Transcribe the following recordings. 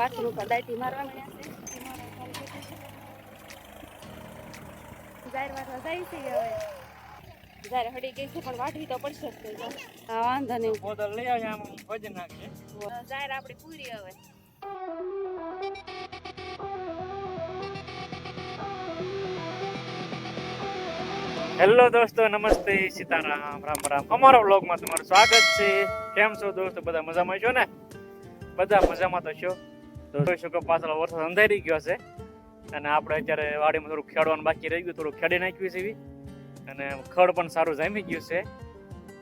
પાછળ ઉપર મારવા મળ્યા છે. જાહેર વાટવા જાય છે હવે. જાહેર હડી ગઈ છે પણ વાટવી તો પડશે જ તે હા વાંધો નહીં. બોતલ લઈ આવ્યા આમ ભજન નાખીએ જાહેર આપણી પૂરી હવે. હેલો દોસ્તો નમસ્તે સીતારામ રામ રામ. અમારા વ્લોગમાં તમારું સ્વાગત છે. કેમ છો દોસ્તો? બધા મજામાં છો ને? બધા મજામાં તો છો? તો જોઈ શકો પાછળ વરસાદ અંધારી ગયો છે. અને આપણે અત્યારે વાડીમાં થોડું ખેડવાનું બાકી રહી ગયું થોડું ખેડી નાખ્યું છે અને ખડ પણ સારું જામી ગયું છે.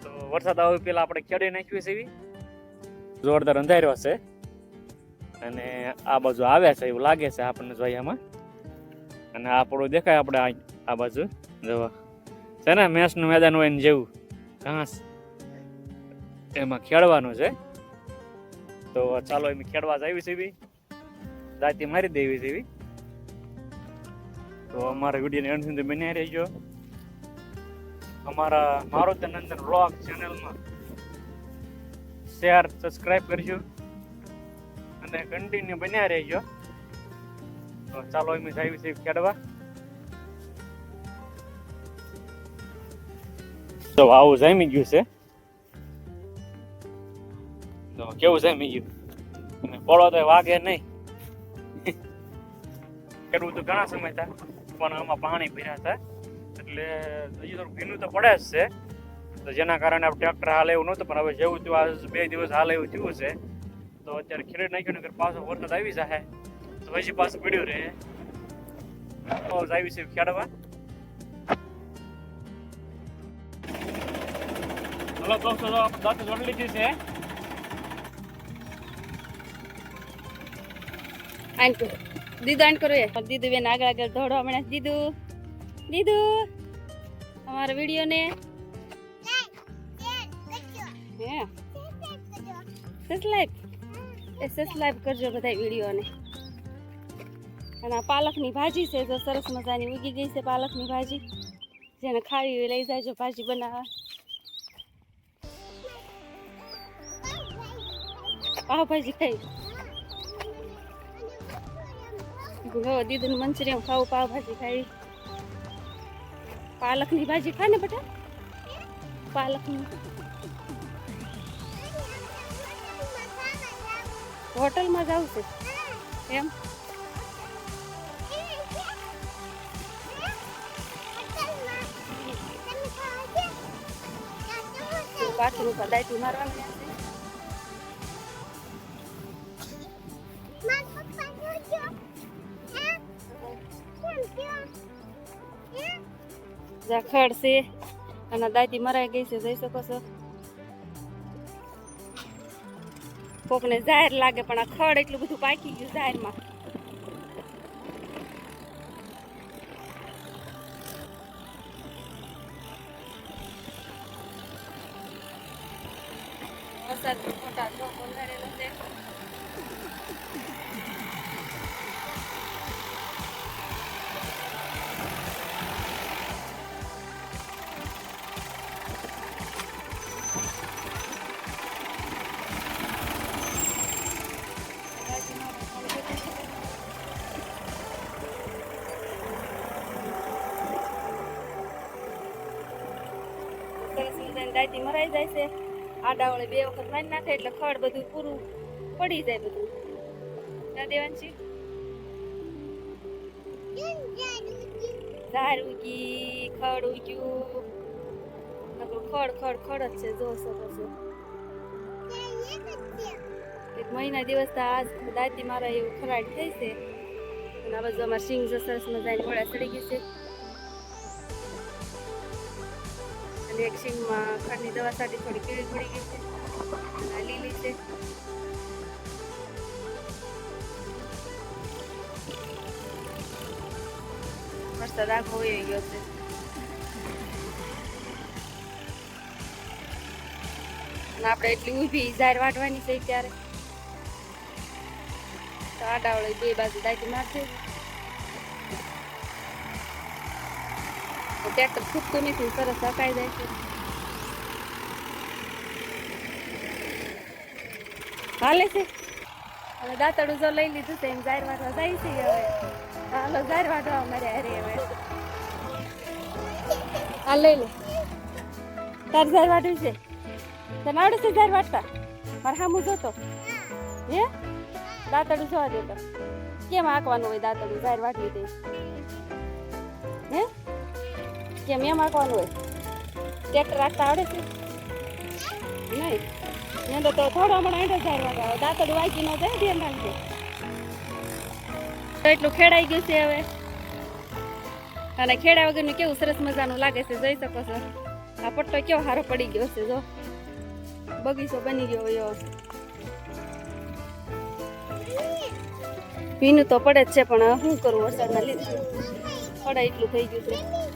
તો વરસાદ આવે પેલા આપણે ખેડી નાખ્યું છે જોરદાર અંધાર્યો છે. અને આ બાજુ આવ્યા છે, એવું લાગે છે આપણને જોયામાં. અને આપણું દેખાય આપણે આ બાજુ. જોવા છે ને, મેસનું મેદાન હોય ને જેવું. ઘાસ. એમાં ખેડવાનું છે. તો ચાલો એમ ખેડવા જ આવી છે એવી દાંતી મારી દેવી છે એવી તો અમારા વિડીયોને એન્ડ સુધી બન્યા રહેજો. અમારા મારુતિ નંદન બ્લોગ ચેનલમાં શેર, સબસ્ક્રાઇબ કરજો અને કન્ટિન્યુ બન્યા રહેજો. તો ચાલો એમ આવી છે ખેડવા. તો આવું જામી ગયું છે. તો કેવું જામી ગયું? અને પડો તો વાગે નહીં. કરવું તો ઘણા સમય થાય પણ આમાં પાણી ભર્યા હતા. એટલે હજી થોડું ભીનું તો પડે જ છે. તો જેના કારણે આપણે ટ્રેક્ટર હાલ એવું નહોતું, પણ હવે જેવું થયું આ બે દિવસ હાલ એવું થયું છે. તો અત્યારે ખેડી નાખ્યું ને પાછો વરસાદ આવી જાય તો હજી પાછું પીડ્યું રહે. આવી છે, ખેડવા. હલો દોસ્તો તો આપણે દાંત જોડી લીધી છે? થેન્ક કરો દીદુ કરો એ. દીદુ બેન આગળ આગળ દોડવા હમણાં દીદુ દીદુ, અમારા વીડિયો ને હે? સબસ્ક્રાઇબ એ સબસ્ક્રાઇબ કરજો બધા વિડીયોને. અને આ પાલકની ભાજી છે તો સરસ મજાની ઉગી ગઈ છે પાલકની ભાજી. જેને ખાવી હોય લઈ જાજો, ભાજી બનાવવા. પાવભાજી ખાઈ. જો દીદીને મંચુરિયન ખાવું પાવભાજી ખાવી. પાલકની ભાજી ખા ને બેટા? પાલકની. હોટલમાં જવું છે એમ? પાછળ ઉપર મારવાનું મારવાની છે ઝાખડ છે અને દાદી મરાઈ ગઈ છે, જઈ શકો છો. કોકને ઝાહેર લાગે, પણ આ ખડ એટલું બધું પાકી ગયું જાહેરમાં વરસાદ મોટા જો બંધારેલો છે. સરસ મજાની દાયતી મરાઈ જાય છે. આડા વળે બે વખત મારી નાખે એટલે ખડ બધું પૂરું પડી જાય બધું. ના દેવાંશી. ઝાડ ઉગી, ખડ ઉગ્યું. આપણું ખડ ખડ ખડ જ છે જો સરસ એક મહિના દિવસ તો આજ દાંતી મારા એવું ખરાડ થઈ છે. અને આ બાજુ અમારા સિંગ સરસ મજાની ગોળા ચડી ગઈ છે. સિંગમાં ખડની દવા સાથે થોડી પીળી પડી ગઈ છે. લીલી છે. મસ્ત આખો હોય ગયો છે. આપણે એટલી ઊભી ઝાડ વાટવાની છે ત્યારે તો આડાવડે બે બાજુ દાંતી મારશે. ટ્રેક્ટર છૂટતું નથી સરસ હકાઈ જાય છે. હાલે છે. હવે દાંતડું જો લઈ લીધું છે, એમ જાહેર વાટવા જાય છે હવે. હાલો, જાહેર વાટવા અમારે અરે હવે. આ લઈ લે. તાર જાહેર વાટવું છે? તને આવડે છે જાહેર વાટતા મારે સામું જોતો. હે? દાંતડું જોવા દે તો. કેમ આંકવાનું હોય દાંતડું જાહેર વાટવી દઈશ હે? કેમ એમ આંકવાનું હોય. ટ્રેક્ટર રાખતા આવડે છે? નહીં. એને તો થોડો હમણાં એંડો વાટવા આવે. દાંતડું વાંચી ન જાય ધ્યાન રાખજે. તો એટલું ખેડાઈ ગયું છે હવે. અને ખેડા વગરનું કેવું સરસ મજાનું લાગે છે, જોઈ શકો છો. આ પટ્ટો કેવો સારો પડી ગયો છે, જો. બગીચો બની ગયો એવો. ભીનું તો પડે જ છે, પણ શું કરું વરસાદના લીધે. પડે એટલું થઈ ગયું છે.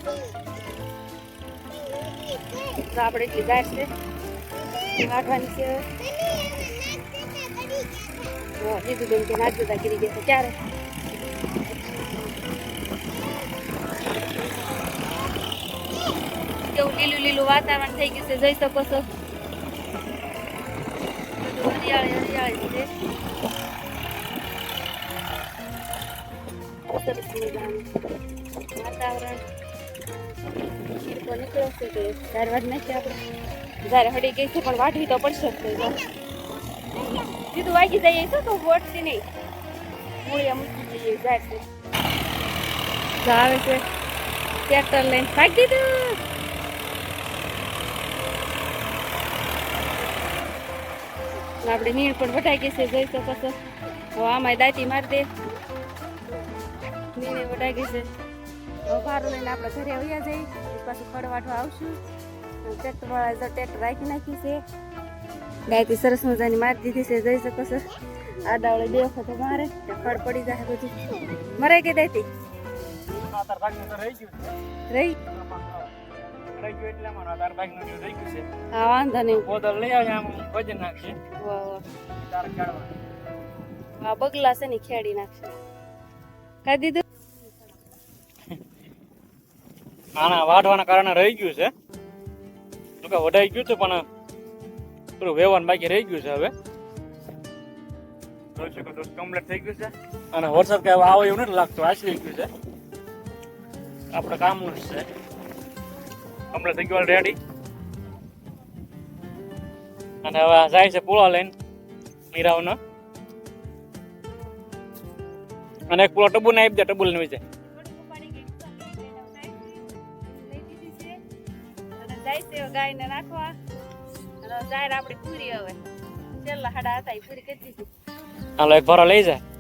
તો આપણે લીધા છે. એ છે. દીધું બેન કે નાચ જતા કરી ગયા ત્યારે કેવું લીલું લીલું વાતાવરણ થઈ ગયું છે. જઈ શકો છો. હરિયાળી હરિયાળી છે. વાતાવરણ. શીરકો નીકળ્યો તો હડી ગઈ પણ વાટવી તો પડશે જ તે સીધું વાગી જઈએ છો તો વોટતી નહીં. મૂળિયા મૂકી જઈએ જાય છે. આવે છે. ટ્રેક્ટર લઈને ભાગી આપણે નીણ પણ વટાઈ ગઈ છે જોઈ શકો છો આમાં દાંતી મારી દે. નીણે વટાઈ ગઈ છે. ભારું લઈને આપણે ઘરે આવ્યા જઈ પાછું ખડવાઠો આવશું. ટ્રેક્ટર વાળા જો ટ્રેક્ટર રાખી નાખી છે. ગાયથી સરસ મજાની મારી દીધી છે. જઈ શકો છો. આ ડાવડે બે વખત મારે. ખડ પડી જાય બધું. મરાઈ ગઈ દાંતી રહી? હા, વાંધો નહીં. બોતલ લઈ આવે આમ વાહ વાહ. આ બગલા છે ને, ખેડી નાખશે. કાઢી દીધું? આના વાઢવાના કારણે રહી ગયું છે. કે વઢાઈ ગયું હતું પણ થોડું વેવાન બાકી રહી ગયું છે હવે. જોઈ શકો દોસ્ત કમ્પ્લીટ થઈ ગયું છે. અને વરસાદ કઈ આવે એવું નથી લાગતું આશરી ગયું છે. આપણે કામનું જ છે. કમ્પ્લીટ થઈ ગયું રેડી અને હવે જાય છે પૂળા લઈને મીરાવનો અને એક પૂળો ટબુ ને આપી દે ટબુ લઈને જાય ગાયને નાખવા. અને જાહેર આપણી પૂરી હવે. છેલ્લા હાડા હતા, એ પૂરી કરી દીધી. હાલો, એક ભરો લઈ જાય